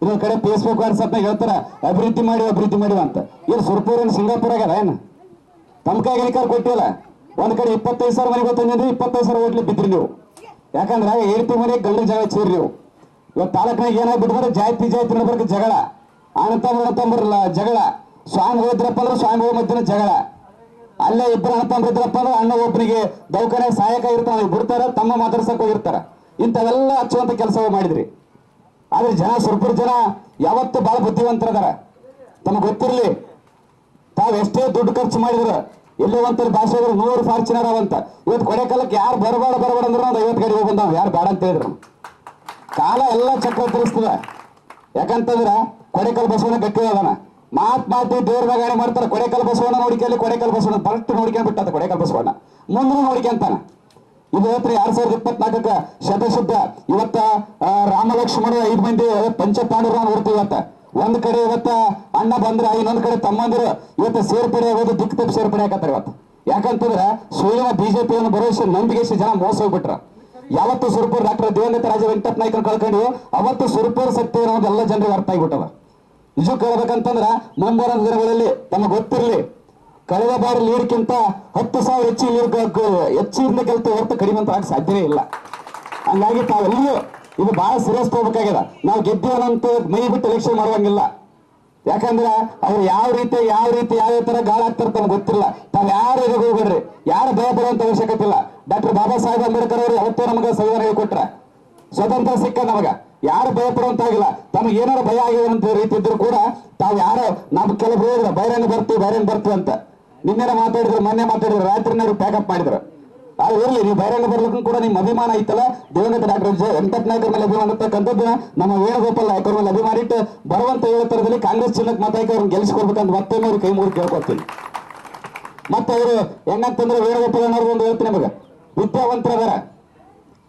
ಇನ್ನೊಂದ್ ಕಡೆ ಫೇಸ್ಬುಕ್ ವಾಟ್ಸಪ್ನಾಗ ಹೇಳ್ತಾರ, ಅಭಿವೃದ್ಧಿ ಮಾಡಿ ಅಭಿವೃದ್ಧಿ ಮಾಡಿ ಅಂತ. ಏನು ಸುರ್ಪುರ್ ಸಿಂಗಾಪುರ ಆಗ್ಯದ ಏನು? ಅಧಿಕಾರ ಕೊಟ್ಟಿಲ್ಲ ಒಂದ್ ಕಡೆ ಇಪ್ಪತ್ತೈದು ಸಾವಿರ ಮನೆಗೆ ಗೊತ್ತಂದ್ರೆ ಇಪ್ಪತ್ತೈದು ಸಾವಿರ ಓಟ್ಲಿ ಬಿದ್ರಿ ನೀವು. ಯಾಕಂದ್ರೆ ಏರ್ತಿ ಮನೆ, ಗಂಡು ಜಗಳ ಚೀರಿ ನೀವು. ಇವತ್ತು ತಾಲೂಕಿನಾಗ ಏನಾಗ್ಬಿಟ್ಟಿದ್ರೆ ಜಾತಿ ಜಾತಿ ನಡ್ಬರ್ಕ ಜಗಳ. ಅಣ್ಣತಮ್ಮ ತಂಬ್ರಲ್ಲ ಜಗಳ. ಸ್ವಾಮಿ ಹೋದ್ರಪ್ಪ ಅಂದ್ರೆ ಸ್ವಾಮಿ ಹೋಗ ಮಧ್ಯನ ಜಗಳ. ಅಲ್ಲೇ ಇಬ್ಬರು ಅಣ್ಣತಮ್ಮ ಇದ್ರಪ್ಪ ಅಂದ್ರೆ ಅಣ್ಣ ಒಬ್ಬರಿಗೆ ದೌಖಾನೆ ಸಹಾಯಕ ಇರ್ತಾನೆ ಬಿಡ್ತಾರ, ತಮ್ಮ ಮಾತಾಡ್ಸಕ್ ಹೋಗಿರ್ತಾರ. ಇಂಥವೆಲ್ಲ ಹಚ್ಚುವಂತ ಕೆಲಸ ಮಾಡಿದ್ರಿ. ಆದ್ರೆ ಜನ ಸ್ವಲ್ಪ ಜನ ಯಾವತ್ತು ಬಹಳ ಬುದ್ಧಿವಂತರದಾರ. ತಮಗೆ ಗೊತ್ತಿರಲಿ, ತಾವ್ ಎಷ್ಟೇ ದುಡ್ಡು ಖರ್ಚು ಮಾಡಿದ್ರು, ಎಲ್ಲೋ ಒಂತಲ್ಲಿ ಭಾಷೆ ನೂರು ಫಾರ್ಚುನರ್ ಅವಂತ. ಇವತ್ತು ಕೊಡೆಕಾಲಕ್ಕೆ ಯಾರು ಬರಬೇಡ ಬರಬೇಡ ಅಂದ್ರೆ ಒಂದು ಐವತ್ತು ಗಾಡಿ ಹೋಗಿ ಯಾರ್ ಯಾರು ಬೇಡ ಅಂತ ಹೇಳಿದ್ರು. ಕಾಲ ಎಲ್ಲ ಚಕ್ರ ತಿರ್ಸ್ತದ ಯಾಕಂತಂದ್ರ ಕೊಡೆಕಲ್ ಬಸವನ ಗಟ್ಟಿ ಅದಾನ ಮಾತ್ ಮಾತಿ ದೇವ್ರ ಗಾಡಿ ಮಾಡ್ತಾರ, ಕೊಡೆಕಲ್ ಬಸವಣ್ಣ ನೋಡಿಕೆಯಲ್ಲಿ ಕೊಡೆಕಲ್ ಬಸವಣ್ಣ ಬರಟ್ಟು ನೋಡ್ಕೊಂಡ್ ಬಿಟ್ಟದ ಕೊಡೆಕಲ್ ಬಸವಣ್ಣ. ಮುಂದೆ ನೋಡ್ಕೊಂತಾನ ಇದು ಎರಡ್ ಸಾವಿರದ ಇಪ್ಪತ್ನಾಲ್ಕಕ್ಕೆ ಶತಶುದ್ಧ. ಇವತ್ತ ಲಕ್ಷ್ಮಣ ಐದು ಮಂದಿ ಪಂಚಪಾಂಡವರ ನೋಡ್ತೀವಿ ಅಂತ ಒಂದ್ ಕಡೆ ಇವತ್ತ ಅಣ್ಣ ಬಂದ್ರ, ಇನ್ನೊಂದ್ ಕಡೆ ತಮ್ಮಂದಿರು ಇವತ್ತ ಸೇರ್ಪಡೆ ಆಗೋದು ದಿಕ್ಕ ತಪ್ಪು ಸೇರ್ಪಡೆ ಆಗತ್ತಾರ ಇವತ್ತು. ಯಾಕಂತಂದ್ರ ಬಿಜೆಪಿ ಅನ್ನು ಭರವಸೆ ನಂಬಿಕೆ ಜನ ಮೋಸ ಹೋಗ್ಬಿಟ್ರ. ಯಾವತ್ತು ಸುರಪುರ್ ಡಾಕ್ಟರ್ ದಿವಂಗತ ರಾಜ ವೆಂಕಟಪ್ಪ ನಾಯ್ಕರ್ ಕಳ್ಕೊಂಡು ಅವತ್ತು ಸುರಪುರ್ ಸತ್ಯ ಅನ್ನೋದು ಎಲ್ಲ ಜನರಿಗೆ ಅರ್ಥ ಆಗಿಬಿಟ್ಟದ. ನಿಜ ಕೇಳ್ಬೇಕಂತಂದ್ರ ಮುಂಬರುವ ದಿನಗಳಲ್ಲಿ ತಮಗೆ ಗೊತ್ತಿರಲಿ, ಕಳೆದ ಬಾರಿ ನೀರ್ಗಿಂತ ಹತ್ತು ಸಾವಿರ ಹೆಚ್ಚು ನೀರು ಹೆಚ್ಚಿನ ಕೆಲಸ ಹೊರತು ಕಡಿಮೆ ಅಂತ ಸಾಧ್ಯನೇ ಇಲ್ಲ. ಹಂಗಾಗಿ ತಾವೆಲ್ಲರೂ ಇದು ಬಹಳ ಸೀರಿಯಸ್ ತಗೋಬೇಕಾಗ್ಯದ ನಾವು ಗೆದ್ದೇವನಂತ ಮೈ ಬಿಟ್ಟು ಎಲೆಕ್ಷನ್ ಮಾಡುವಂಗಿಲ್ಲ. ಯಾಕಂದ್ರೆ ಅವ್ರು ಯಾವ ರೀತಿ ಯಾವ ರೀತಿ, ಯಾವ ತರ ಗಾಳ ಆಗ್ತಾರೆ ತಮ್ಗೆ ಗೊತ್ತಿಲ್ಲ. ತಾವ್ ಯಾರು ಇದಕ್ಕೆ ಹೋಗ್ಬೇಡ್ರಿ. ಯಾರು ಭಯ ಪಡುವಂತ ಅವಶ್ಯಕತೆ ಇಲ್ಲ ಡಾಕ್ಟರ್ ಬಾಬಾ ಸಾಹೇಬ್ ಅಂಬೇಡ್ಕರ್ ಅವರು ಯಾವತ್ತೂ ನಮಗೆ ಸಂವಿಧಾನ ಹೇಳಿಕೊಟ್ರ ಸ್ವತಂತ್ರ ಸಿಕ್ಕ ನಮಗ. ಯಾರು ಭಯ ಪಡುವಂತಾಗಿಲ್ಲ ತಮಗೆ ಏನಾರ ಭಯ ಆಗಿದೆ ಅಂತ ರೀತಿ ಇದ್ರು ಕೂಡ ತಾವು ಯಾರೋ ನಮ್ ಕೆಲವು ಹೇಳಿದ್ರು ಬೈರಂಗ್ ಬರ್ತೀವಿ ಬೈರಂಗ್ ಬರ್ತೀವಿ ಅಂತ. ನಿನ್ನೆ ಮಾತಾಡಿದ್ರು, ಮೊನ್ನೆ ಮಾತಾಡಿದ್ರು ರಾತ್ರಿನಾರು ಪ್ಯಾಕಪ್ ಮಾಡಿದ್ರು. ಅದು ಇರ್ಲಿ, ನೀವು ಬಹಿರಂಗ ಬರ್ಲಿಕ್ಕೂ ಕೂಡ ನಿಮ್ಮ ಅಭಿಮಾನ ಇತ್ತಲ್ಲ? ದಿವಂಗತ ಡಾಕ್ಟರ್ ಜೆ ವೆಂಕಟ ನಾಯಕರ ಮೇಲೆ ಅಭಿಮಾನ ಇರ್ತಕ್ಕಂಥದ್ದು ನಮ್ಮ ವೇಣುಗೋಪಾಲ್ ನಾಯಕರ ಮೇಲೆ ಅಭಿಮಾನ ಇಟ್ಟು ಬರುವಂತ ಹೇಳ್ತಾರದಲ್ಲಿ ತರದಲ್ಲಿ ಕಾಂಗ್ರೆಸ್ ಚಿನ್ನಕ್ಕೆ ಮತ ಹಾಕಿ ಅವ್ರನ್ನ ಗೆಲ್ಲಿಸ್ಕೊಡ್ಬೇಕಂತ ಮತ್ತೆ ಮೂರು ಕೈ ಮೂರು ಕೇಳ್ಕೊತೀನಿ ಮತ್ತೆ ಅವರು ಹೆಂಗಂತಂದ್ರೆ ವೇಣುಗೋಪಾಲ್ ಅನ್ನೋರು ಒಂದು ಹೇಳ್ತೀನಿ ನಿಮಗೆ. ವಿದ್ಯಾವಂತರದಾರ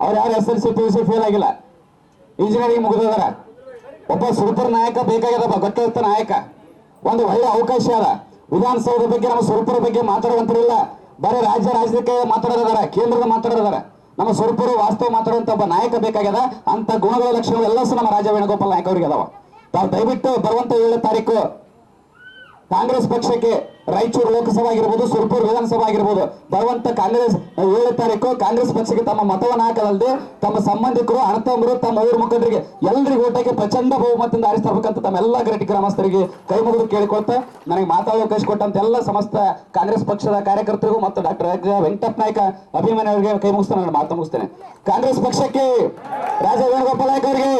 ಅವ್ರು ಯಾರು S L C, P U C fail ಆಗಿಲ್ಲ. ಇಂಜಿನಿಯರಿಂಗ್ ಮುಗಿದಾರ ಒಬ್ಬ ಸೂಪರ್ ನಾಯಕ ಬೇಕಾಗ್ಯದಪ್ಪ ಗೊತ್ತಿರ್ತ ನಾಯಕ. ಒಂದು ಒಳ್ಳೆ ಅವಕಾಶ ಅದ. ವಿಧಾನಸೌಧದ ಬಗ್ಗೆ ನಮ್ಮ ಸ್ವಲ್ಪರ ಬಗ್ಗೆ ಮಾತಾಡುವಂತರಿಲ್ಲ ಬರೀ ರಾಜ್ಯ ರಾಜಕೀಯ ಮಾತಾಡೋದಾರ ಕೇಂದ್ರದ ಮಾತಾಡೋದಾರ ನಮ್ಮ ಸ್ವರೂಪರು ವಾಸ್ತವ ಮಾತಾಡುವಂತ ಒಬ್ಬ ನಾಯಕ ಬೇಕಾಗ್ಯದ ಅಂತ ಗುಣಗಳ ಲಕ್ಷಣಗಳು ಎಲ್ಲ ಸಹ ನಮ್ಮ ರಾಜ ವೇಣುಗೋಪಾಲ್ ನಾಯಕ ಅವರಿಗೆ ಅದಾವ ತಾವು ದಯವಿಟ್ಟು ಬರುವಂತ ಏಳು ತಾರೀಕು ಕಾಂಗ್ರೆಸ್ ಪಕ್ಷಕ್ಕೆ ರಾಯಚೂರು ಲೋಕಸಭೆ ಆಗಿರ್ಬೋದು, ಸುರ್ಪುರ್ ವಿಧಾನಸಭಾ ಆಗಿರ್ಬೋದು, ಬರುವಂತ ಕಾಂಗ್ರೆಸ್ ಏಳು ತಾರೀಕು ಕಾಂಗ್ರೆಸ್ ಪಕ್ಷಕ್ಕೆ ತಮ್ಮ ಮತವನ್ನು ಹಾಕದಲ್ಲದೆ ತಮ್ಮ ಸಂಬಂಧಿಕರು, ಅಣತಂಬರು, ತಮ್ಮ ಊರು ಮುಖಂಡರಿಗೆ ಎಲ್ರಿಗೂ ಓಟಕ್ಕೆ ಪ್ರಚಂಡ ಬಹುಮತದಿಂದ ಆರಿಸ್ತಬೇಕಂತ ತಮ್ಮ ಎಲ್ಲ ಗರಟಿ ಗ್ರಾಮಸ್ಥರಿಗೆ ಕೈ ಮುಗಿದು ಕೇಳಿಕೊಳ್ತಾ ನನಗೆ ಮಾತಾಡೋ ಅವಕಾಶ ಕೊಟ್ಟಂತ ಎಲ್ಲ ಸಮಸ್ತ ಕಾಂಗ್ರೆಸ್ ಪಕ್ಷದ ಕಾರ್ಯಕರ್ತರಿಗೂ ಮತ್ತು ಡಾಕ್ಟರ್ ವೆಂಕಟಪ್ಪ ನಾಯ್ಕ ಅಭಿಮಾನಿಯವರಿಗೆ ಕೈ ಮುಗಿಸ್ತಾ ನಾನು ಮಾತು ಮುಗಿಸ್ತೇನೆ. ಕಾಂಗ್ರೆಸ್ ಪಕ್ಷಕ್ಕೆ ರಾಜ ವೇಣುಗೋಪಾಲ್ ನಾಯ್ಕ ಅವರಿಗೆ